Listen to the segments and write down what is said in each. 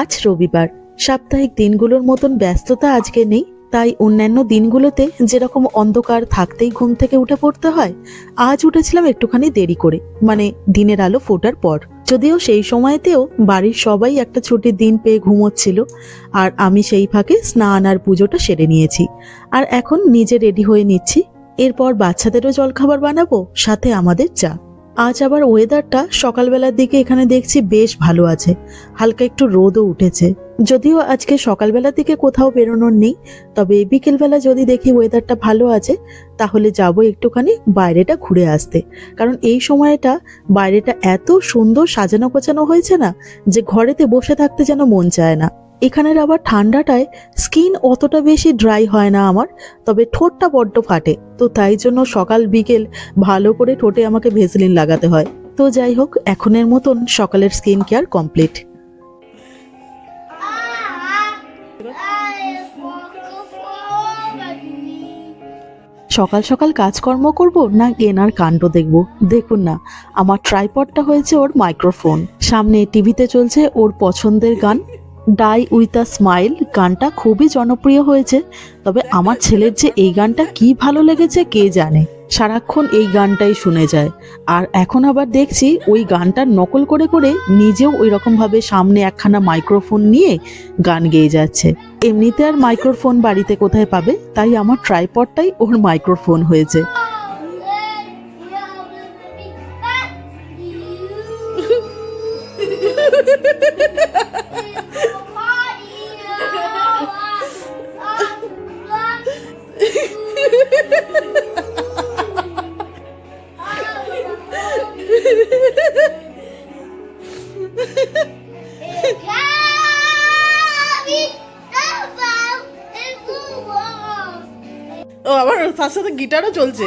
আজ রবিবার। সাপ্তাহিক দিনগুলোর মতন ব্যস্ততা আজকে নেই, তাই অন্যান্য দিনগুলোতে যেরকম অন্ধকার থাকতেই ঘুম থেকে উঠে পড়তে হয়, আজ উঠেছিলাম একটুখানি দেরি করে মানে দিনের আলো ফোটার পর। যদিও সেই সময়তেও বাড়ির সবাই একটা ছুটির দিন পেয়ে ঘুমোচ্ছিল, আর আমি সেই ফাঁকে স্নান আর পুজোটা সেরে নিয়েছি। আর এখন নিজে রেডি হয়ে নিচ্ছি, এরপর বাচ্চাদেরও জলখাবার বানাবো, সাথে আমাদের চা। আজ আবার ওয়েদারটা সকালবেলার দিকে এখানে দেখছি বেশ ভালো আছে। হালকা একটু রোদও উঠেছে। যদিও আজকে সকালবেলার দিকে কোথাও বেরোনোর নেই, তবে বিকেলবেলা যদি দেখি ওয়েদারটা ভালো আছে, তাহলে যাব একটুখানি বাইরেটা ঘুরে আসতে। কারণ এই সময়টা বাইরেটা এত সুন্দর সাজানো গোছানো হয়েছে না, যে ঘরেতে বসে থাকতে যেন মন চায় না। এখানের আবার ঠান্ডাটায় স্কিন অতটা বেশি ড্রাই হয় না আমার, তবে ঠোঁটটা বড্ড ফাটে। তো তাই জন্য সকাল বিকেল ভালো করে ঠোঁটে আমাকে ভেসলিন লাগাতে হয়। তো যাই হোক, এখনের মতন সকালের স্কিন কেয়ার কমপ্লিট। সকাল সকাল কাজকর্ম করব না এনার কাণ্ড দেখব? দেখুন না, আমার ট্রাইপডটা হয়েছে ওর মাইক্রোফোন। সামনে টিভিতে চলছে ওর পছন্দের গান। ডাই উইথ আ স্মাইল গানটা খুবই জনপ্রিয় হয়েছে। তবে আমার ছেলের যে এই গানটা কি ভালো লেগেছে কে জানে? সারাক্ষণ এই গানটাই শুনে যায়। আর এখন আবার দেখছি ওই গানটার নকল করে করে নিজেও ওই রকমভাবে সামনে একখানা মাইক্রোফোন নিয়ে গান গেয়ে যাচ্ছে। এমনিতে আর মাইক্রোফোন বাড়িতে কোথায় পাবে? তাই আমার ট্রাইপডটাই ওর মাইক্রোফোন হয়েছে। ও আবার তার সাথে গিটারও চলছে।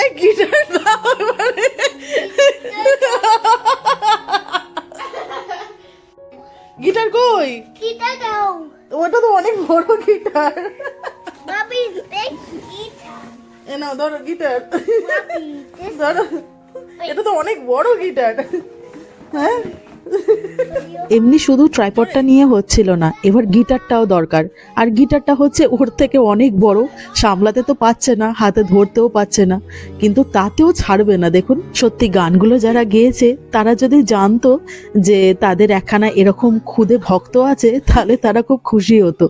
এই গিটার দাও এবারে। গিটার কই? ওটা তো অনেক বড় গিটার এ নাও ধরো গিটার। ধরো। এটা তো অনেক বড় গিটার। হ্যাঁ? এমনি শুধু ট্রাইপডটা নিয়ে হচ্ছিল না এবার গিটারটাও দরকার। আর গিটারটা হচ্ছে ওর থেকে অনেক বড় সামলাতে তো পাচ্ছে না হাতে ধরতেও পাচ্ছে না। কিন্তু তাতেও ছাড়বে না দেখুন। সত্যি গানগুলো যারা গেয়েছে তারা যদি জানতো যে তাদের একখানা এরকম খুদে ভক্ত আছে তাহলে তারা খুব খুশি হতো।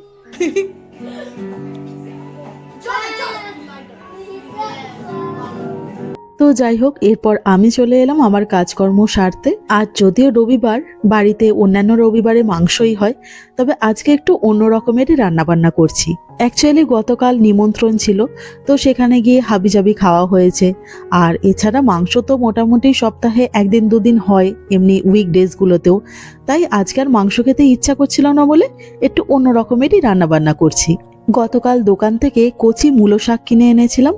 তো যাই হোক, এরপর আমি চলে এলাম আমার কাজকর্ম সারতে। আজ যদিও রবিবার, বাড়িতে অন্যান্য রবিবারে মাংসই হয়, তবে আজকে একটু অন্য রকমেরই রান্নাবান্না করছি। অ্যাকচুয়ালি গতকাল নিমন্ত্রণ ছিল, তো সেখানে গিয়ে হাবিজাবি খাওয়া হয়েছে। আর এছাড়া মাংস তো মোটামুটি সপ্তাহে একদিন দুদিন হয়, এমনি উইকডেজগুলোতেও তাই আজকে আর মাংস খেতে ইচ্ছা করছিল না বলে একটু অন্য রকমেরই রান্নাবান্না করছি। গতকাল দোকান থেকে কচি মূলো শাক কিনে এনেছিলাম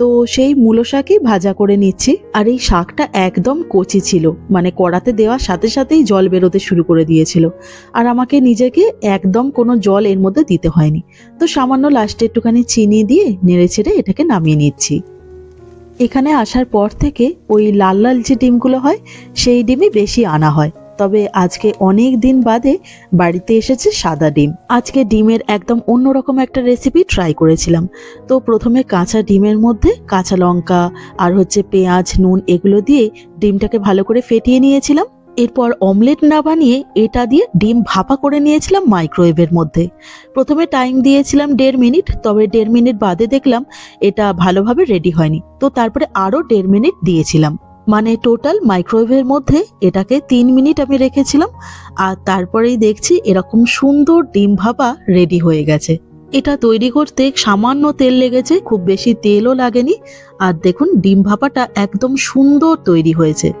তো সেই মূলো শাকই ভাজা করে নিচ্ছি। আর এই শাকটা একদম কচি ছিল। মানে কড়াতে দেওয়ার সাথে সাথেই জল বেরোতে শুরু করে দিয়েছিল। আর আমাকে নিজেকে একদম কোনো জল এর মধ্যে দিতে হয়নি। তো সামান্য লাস্টে একটুখানি চিনি দিয়ে নেড়ে ছেড়ে এটাকে নামিয়ে নিচ্ছি। এখানে আসার পর থেকে ওই লাল লাল যে ডিমগুলো হয়, সেই ডিমই বেশি আনা হয়। তবে আজকে অনেক দিন বাদে বাড়িতে এসেছে সাদা ডিম। আজকে ডিমের একদম অন্যরকম একটা রেসিপি ট্রাই করেছিলাম। তো প্রথমে কাঁচা ডিমের মধ্যে কাঁচা লঙ্কা আর হচ্ছে পেঁয়াজ, নুন এগুলো দিয়ে ডিমটাকে ভালো করে ফেটিয়ে নিয়েছিলাম। এরপর অমলেট না বানিয়ে এটা দিয়ে ডিম ভাপা করে নিয়েছিলাম মাইক্রোওয়েভের মধ্যে। প্রথমে টাইম দিয়েছিলাম দেড় মিনিট, তবে দেড় মিনিট বাদে দেখলাম এটা ভালোভাবে রেডি হয়নি। তো তারপরে আরও দেড় মিনিট দিয়েছিলাম। মানে টোটাল মাইক্রোওয়েভের মধ্যে এটাকে তিন মিনিট আমি রেখেছিলাম, আর তারপরেই দেখছি এরকম সুন্দর ডিম ভাপা রেডি হয়ে গেছে। এটা তৈরি করতে সামান্য তেল লেগেছে, খুব বেশি তেলও লাগেনি, আর দেখুন ডিম ভাপাটা একদম সুন্দর তৈরি হয়েছে।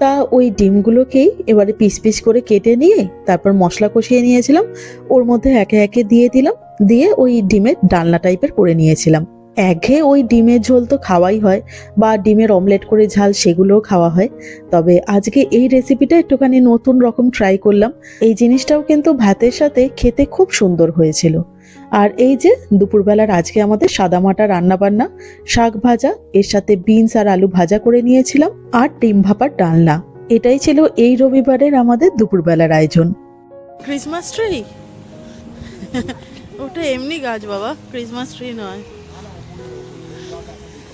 তা ওই ডিমগুলোকেই এবারে পিস পিস করে কেটে নিয়ে তারপর মশলা কষিয়ে নিয়েছিলাম, ওর মধ্যে একে একে দিয়ে দিলাম, দিয়ে ওই ডিমের ডালনা টাইপের করে নিয়েছিলাম। একঘেয়ে ওই ডিমের ঝোল তো খাওয়াই হয় বা ডিমের অমলেট করে ঝাল সেগুলোও খাওয়া হয়। তবে আজকে এই রেসিপিটা একটুখানি নতুন রকম ট্রাই করলাম। এই জিনিসটাও কিন্তু ভাতের সাথে খেতে খুব সুন্দর হয়েছিল। আর এই যে দুপুরবেলার আজকে আমাদের সাদামাটা রান্নাবান্না, শাক ভাজা, এর সাথে বিনস আর আলু ভাজা করে নিয়েছিলাম আর ডিম ভাপার ডালনা। এটাই ছিল এই রবিবারের আমাদের দুপুরবেলার আয়োজন। ক্রিসমাস ট্রি ওটা এমনি গাছ বাবা ক্রিসমাস ট্রি নয়।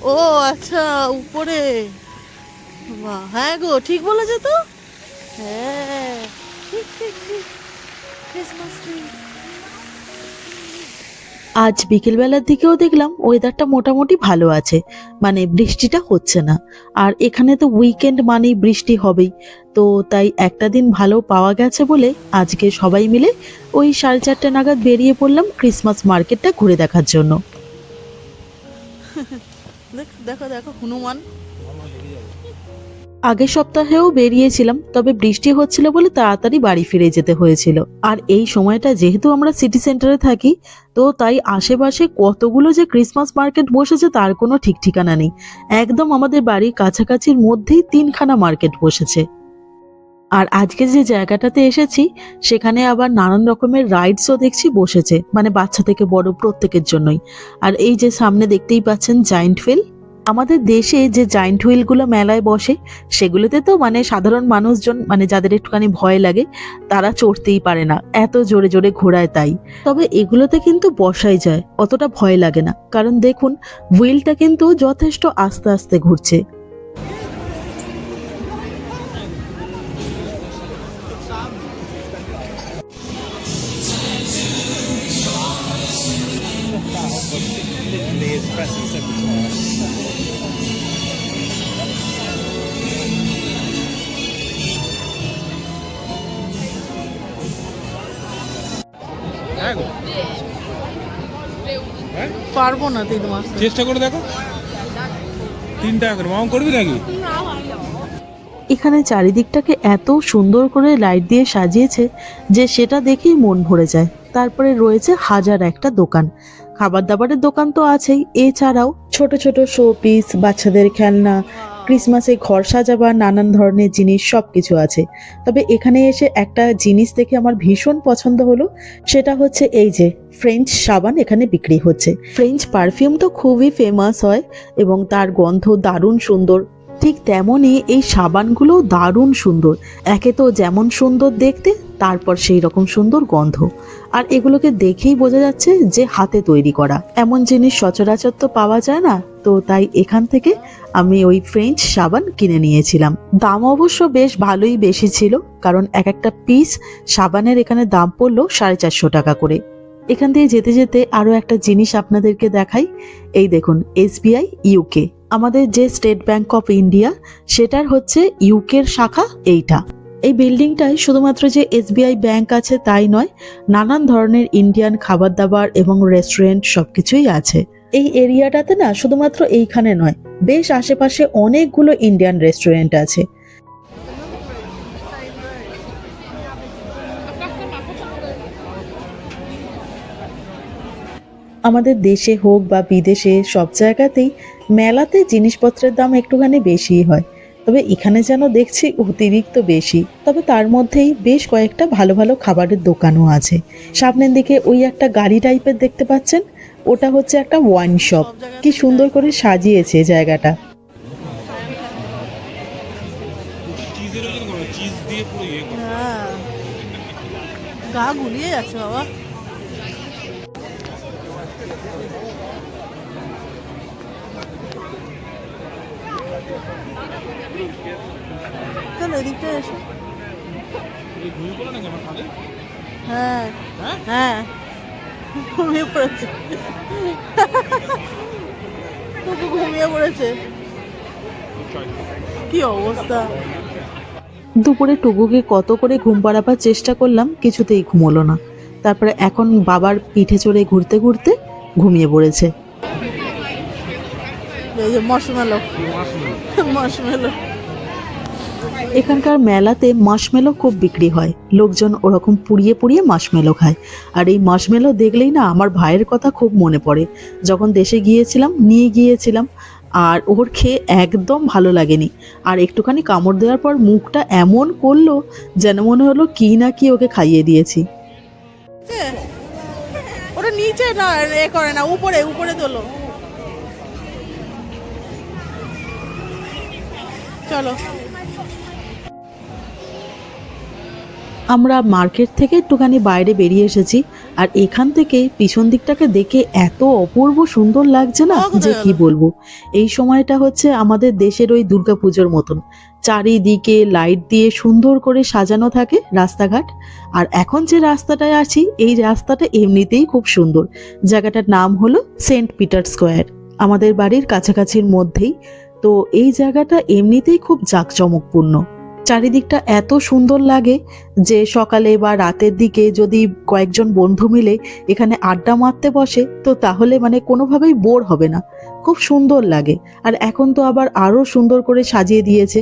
ও আচ্ছা উপরে। বাহ হ্যাঁ গো ঠিক বলেছে তো? হ্যাঁ ঠিক ঠিক ঠিক। ক্রিসমাস ট্রি আজ বিকেলবেলার দিকেও দেখলাম ওয়েদারটা মোটামুটি ভালো আছে মানে বৃষ্টিটা হচ্ছে না। আর এখানে তো উইকেন্ড মানেই বৃষ্টি হবেই তো তাই একটা দিন ভালো পাওয়া গেছে বলে আজকে সবাই মিলে ওই সাড়ে চারটে নাগাদ বেরিয়ে পড়লাম ক্রিসমাস মার্কেটটা ঘুরে দেখার জন্য। দেখ, দেখো, হনুমান। আগের সপ্তাহেও বেরিয়েছিলাম, তবে বৃষ্টি হচ্ছিল বলে তাড়াতাড়ি বাড়ি ফিরে যেতে হয়েছিল। আর এই সময়টা যেহেতু আমরা সিটি সেন্টারে থাকি, তো তাই আশেপাশে কতগুলো যে ক্রিসমাস মার্কেট বসেছে তার কোনো ঠিক ঠিকানা নেই। একদম আমাদের বাড়ির কাছাকাছির মধ্যেই তিনখানা মার্কেট বসেছে। আর আজকে যে জায়গাটাতে এসেছি, সেখানে আবার নানান রকমের রাইডসও দেখছি বসেছে মানে বাচ্চা থেকে বড় প্রত্যেকের জন্যই। আর এই যে সামনে দেখতেই পাচ্ছেন জায়েন্ট হুইল আমাদের দেশে যে জায়েন্ট হুইলগুলো মেলায় বসে, সেগুলোতে তো মানে সাধারণ মানুষজন মানে যাদের একটুখানি ভয় লাগে, তারা চড়তেই পারে না। এত জোরে জোরে ঘোরায় তাই। তবে এগুলোতে কিন্তু বসাই যায়, অতটা ভয় লাগে না। কারণ দেখুন হুইলটা কিন্তু যথেষ্ট আস্তে আস্তে ঘুরছে। হ্যাঁ গো পারব না তিন মাস। চেষ্টা করে দেখো। তিন টাকা করে। মামা করবি নাকি? এখানে চারিদিকটাকে এত সুন্দর করে লাইট দিয়ে সাজিয়েছে যে সেটা দেখেই মন ভরে যায়। তারপরে রয়েছে হাজার একটা দোকান। খাবার দাবারের দোকান তো আছেই। এছাড়াও ছোট ছোট শো পিস বাচ্চাদের খেলনা ক্রিসমাসে ঘর সাজাবার নানান ধরনের জিনিস সব কিছু আছে। তবে এখানে এসে একটা জিনিস দেখে আমার ভীষণ পছন্দ হলো, সেটা হচ্ছে এই যে ফ্রেঞ্চ সাবান এখানে বিক্রি হচ্ছে। ফ্রেঞ্চ পারফিউম তো খুবই ফেমাস হয় এবং তার গন্ধ দারুণ সুন্দর। ঠিক তেমনই এই সাবানগুলো দারুণ সুন্দর। একে তো যেমন সুন্দর দেখতে, তারপর সেই রকম সুন্দর গন্ধ। আর এগুলোকে দেখেই বোঝা যাচ্ছে যে হাতে তৈরি করা। এমন জিনিস সচরাচর তো পাওয়া যায় না, তো তাই এখান থেকে আমি ওই ফ্রেঞ্চ সাবান কিনে নিয়েছিলাম। দাম অবশ্য বেশ ভালোই বেশি ছিল, কারণ এক একটা পিস সাবানের এখানে দাম পড়ল সাড়ে চারশো টাকা করে। এখান দিয়ে যেতে যেতে আরও একটা জিনিস আপনাদেরকে দেখাই। এই দেখুন এসবিআই ইউকে আমাদের যে স্টেট ব্যাংক অফ ইন্ডিয়া, সেটার হচ্ছে ইউকের শাখা এইটা। এই বিল্ডিংটায় শুধুমাত্র যে এসবিআই ব্যাংক আছে তাই নয়, নানান ধরনের ইন্ডিয়ান খাবার দাবার এবং রেস্টুরেন্ট সবকিছুই আছে। এই এরিয়াটাতে না শুধুমাত্র এইখানে নয়, বেশ আশেপাশে অনেকগুলো ইন্ডিয়ান রেস্টুরেন্ট আছে। আমাদের দেশে হোক বা বিদেশে সব জায়গাতেই মেলাতে জিনিসপত্রের দাম একটুখানি বেশিই হয়। তবে এখানে যেন দেখছি অতিরিক্ত বেশি। তবে তার মধ্যেই বেশ কয়েকটা ভালো ভালো খাবারের দোকানও আছে। সামনের দিকে ওই একটা গাড়ি টাইপের দেখতে পাচ্ছেন? ওটা হচ্ছে একটা ওয়াইন শপ কি সুন্দর করে সাজিয়েছে জায়গাটা। চিজের ওজন করো চিজ দিয়ে পুরো ইয়ে হ্যাঁ। গা গুলিয়ে যাচ্ছে বাবা। চলো এদিকটা এসো হ্যাঁ। হ্যাঁ? হ্যাঁ। ঘুমিয়ে পড়েছে। টুকু ঘুমিয়ে পড়েছে। কি অবস্থা? দুপুরে টুকুকে কত করে ঘুম পাড়াবার চেষ্টা করলাম কিছুতেই ঘুমোলো না। তারপরে এখন বাবার পিঠে চড়ে ঘুরতে ঘুরতে ঘুমিয়ে পড়েছে। মশমেলো মশমেলো এখানকার মেলাতে মাসমেলো খুব বিক্রি হয়। লোকজন ওরকম পুড়িয়ে পুড়িয়ে মাসমেলো খায়। আর এই মাসমেলো দেখলেই না আমার ভাইয়ের কথা খুব মনে পড়ে। যখন দেশে গিয়েছিলাম, নিয়ে গিয়েছিলাম, আর ওর খেয়ে একদম ভালো লাগেনি। আর একটুখানি কামড় দেওয়ার পর মুখটা এমন করল যেন মনে হলো কি না কি ওকে খাইয়ে দিয়েছি। ওটা নিচে না, এ করে না, উপরে উপরে তোলো। চলো। আমরা মার্কেট থেকে একটুখানি বাইরে বেরিয়ে এসেছি আর এখান থেকে পিছন দিকটাকে দেখে এত অপূর্ব সুন্দর লাগছে না যে কি বলব? এই সময়টা হচ্ছে আমাদের দেশের ওই দুর্গাপুজোর মতন। চারিদিকে লাইট দিয়ে সুন্দর করে সাজানো থাকে রাস্তাঘাট। আর এখন যে রাস্তাটায় আছি এই রাস্তাটা এমনিতেই খুব সুন্দর। জায়গাটার নাম হলো সেন্ট পিটার স্কোয়ার। আমাদের বাড়ির কাছাকাছির মধ্যেই। তো এই জায়গাটা এমনিতেই খুব জাঁকজমকপূর্ণ। চারিদিকটা এত সুন্দর লাগে যে সকালে বা রাতের দিকে যদি কয়েকজন বন্ধু মিলে এখানে আড্ডা মারতে বসে, তো তাহলে মানে কোনোভাবেই বোর হবে না। খুব সুন্দর লাগে। আর এখন তো আবার আরও সুন্দর করে সাজিয়ে দিয়েছে।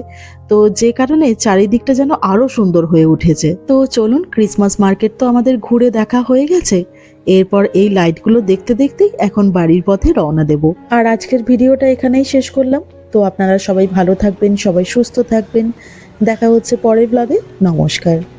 তো যে কারণে চারিদিকটা যেন আরও সুন্দর হয়ে উঠেছে। তো চলুন, ক্রিসমাস মার্কেট তো আমাদের ঘুরে দেখা হয়ে গেছে। এরপর এই লাইটগুলো দেখতে দেখতেই এখন বাড়ির পথে রওনা দেব। আর আজকের ভিডিওটা এখানেই শেষ করলাম। তো আপনারা সবাই ভালো থাকবেন, সবাই সুস্থ থাকবেন। দেখা হচ্ছে পরের ব্লগে নমস্কার।